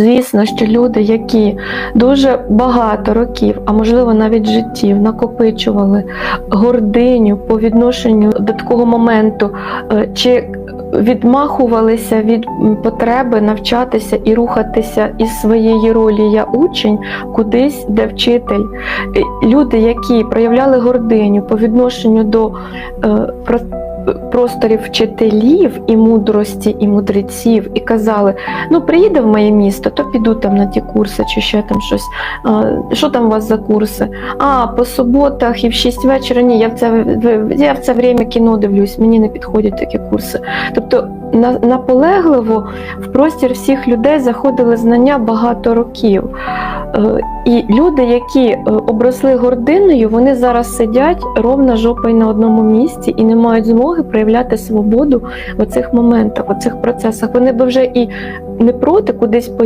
Звісно, що люди, які дуже багато років, а можливо навіть життів, накопичували гординю по відношенню до такого моменту, е, чи відмахувалися від потреби навчатися і рухатися із своєї ролі я учень кудись, де вчитель. Е, Люди, які проявляли гординю по відношенню до е, просторів вчителів і мудрості, і мудреців, і казали, ну приїде в моє місто, то піду там на ті курси, чи ще там щось. Що там у вас за курси? А, по суботах і в 6 вечора ні, я в це, я в це время кіно дивлюсь, мені не підходять такі курси. Тобто на, наполегливо в простір всіх людей заходили знання багато років. Е, І люди, які е, обросли гординою, вони зараз сидять ровно жопою на одному місці і не мають змоги проявляти свободу в оцих моментах, в оцих процесах. Вони би вже і не проти кудись поїхати.